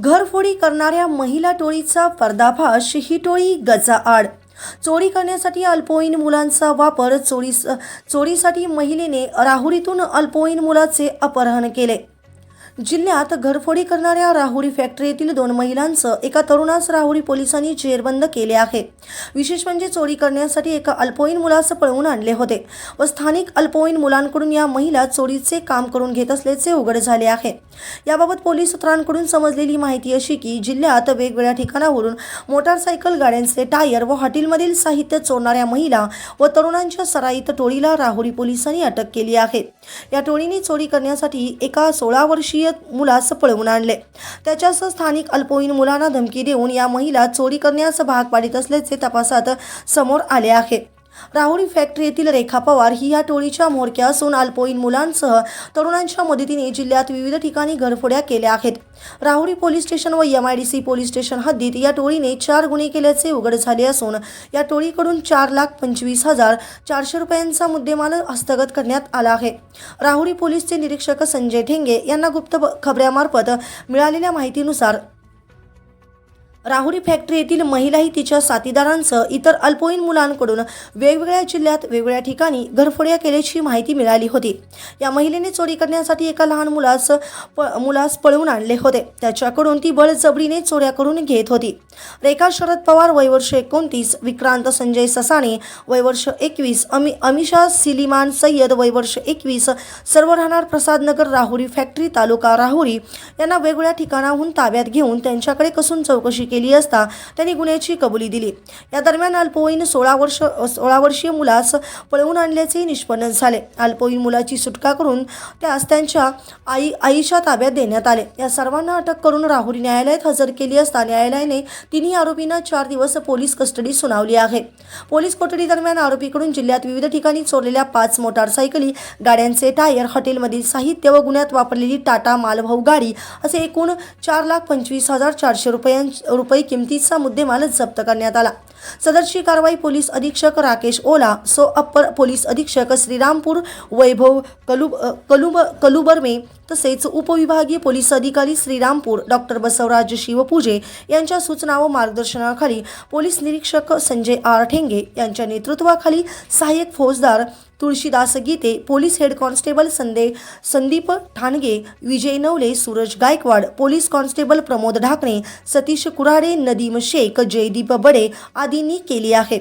घरफोडी करणाऱ्या महिला टोळीचा पर्दाफाश ही टोळी गजाआड. चोरी करण्यासाठी अल्पवयीन मुलांचा वापर चोरी चोरीसाठी महिलेने राहुरीतून अल्पवयीन मुलाचे अपहरण केले. जिल्ह्यात घरफोडी करणाऱ्या राहुरी फॅक्टरीतील दोन महिलांचं एका तरुणास राहुरी पोलिसांनी जेरबंद केले आहे. विशेष म्हणजे चोरी करण्यासाठी एका अल्पवयीन मुलास पळवून आणले होते व स्थानिक अल्पवयीन मुलांकडून या महिला चोरीचे काम करून घेत असल्याचे उघड झाले आहे. याबाबत पोलीस सूत्रांकडून समजलेली माहिती अशी की जिल्ह्यात वेगवेगळ्या ठिकाणावरून मोटारसायकल गाड्यांचे टायर व हॉटेलमधील साहित्य चोरणाऱ्या महिला व तरुणांच्या सराईत टोळीला राहुरी पोलिसांनी अटक केली आहे. या टोळीने चोरी करण्यासाठी एका सोळा वर्षीय मुलास पळवून आणले. त्याच्यासह स्थानिक अल्पवयीन मुलांना धमकी देऊन या महिला चोरी करण्यास भाग पाडित असल्याचे तपासात समोर आले आहे. राहुरी फॅक्टरी येथील रेखा पवार ही या टोळीच्या म्होरक्या असून अल्पवयीन मुलांसह तरुणांच्या मदतीने जिल्ह्यात विविध ठिकाणी घरफोड्या केल्या आहेत. राहुरी पोलीस स्टेशन व M I D C police station हद्दीत या टोळीने चार गुन्हे केल्याचे उघड झाले असून या टोळीकडून चार लाख पंचवीस हजार चारशे रुपयांचा मुद्देमाल हस्तगत करण्यात आला आहे. राहुरी पोलीसचे निरीक्षक संजय ठेंगे यांना गुप्त खबऱ्यामार्फत मिळालेल्या माहितीनुसार राहुरी फॅक्टरी येथील महिलाही तिच्या साथीदारांसह इतर अल्पवयीन मुलांकडून वेगवेगळ्या जिल्ह्यात वेगवेगळ्या ठिकाणी घरफोड्या केल्याची माहिती मिळाली होती. या महिलेने चोरी करण्यासाठी एका लहान मुलास प मुलास पळवून आणले होते. त्याच्याकडून ती बळजबरीने चोऱ्या करून घेत होती. रेखा शरद पवार वयवर्ष एकोणतीस विक्रांत संजय ससाणे वयवर्ष एकवीस अमि अमिषा सिलिमान सय्यद वयवर्ष एकवीस सर्व राहणार प्रसादनगर राहुरी फॅक्टरी तालुका राहुरी यांना वेगवेगळ्या ठिकाणाहून ताब्यात घेऊन त्यांच्याकडे कसून चौकशी केली असता त्यांनी गुन्ह्याची कबुली दिली. या दरम्यान अल्पवयीन सोळा वर्ष सोळा वर्षीय मुलास पळवून आणल्याचे निष्पन्न झाले. अल्पवयीन मुलाची सुटका करून त्यास त्यांच्या आई आईच्या ताब्यात देण्यात आले. या सर्वांना अटक करून राहुरी न्यायालयात हजर केली असता न्यायालयाने तिन्ही आरोपींना चार दिवस पोलीस कस्टडी सुनावली आहे. पोलीस कोठडी दरम्यान आरोपीकडून जिल्ह्यात विविध ठिकाणी चोरलेल्या पाच मोटारसायकली गाड्यांचे टायर हॉटेलमधील साहित्य व गुन्ह्यात वापरलेली टाटा मालभाऊ गाडी असे एकूण चार लाख पंचवीस हजार चारशे रुपयां रुपये किमतीचा मुद्देमालच जप्त करण्यात आला. सदरची कारवाई पोलीस अधीक्षक राकेश ओला सो अप्पर पोलीस अधीक्षक श्रीरामपूर वैभव कलुब कलुब कलुबर्मे तसेच उपविभागीय पोलीस अधिकारी श्रीरामपूर डॉक्टर बसवराज शिवपूजे यांच्या सूचना व मार्गदर्शनाखाली पोलीस निरीक्षक संजय आर ठेंगे यांच्या नेतृत्वाखाली सहाय्यक फौजदार Tulshidas Gite police head constable संदे Sandeep Thange Vijay Navale Suraj Gaikwad police constable Pramod Dhakane Satish Kurade Nadeem Shaikh Jaydeep Bade आदींनी केली आहे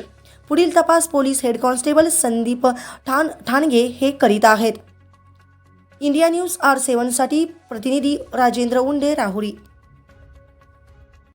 पुढील तपास पोलीस हेड कॉन्स्टेबल संदीप ठाण ठाणगे हे करीत आहेत. इंडिया न्यूज आर सेवनसाठी प्रतिनिधी राजेंद्र उंडे राहुरी.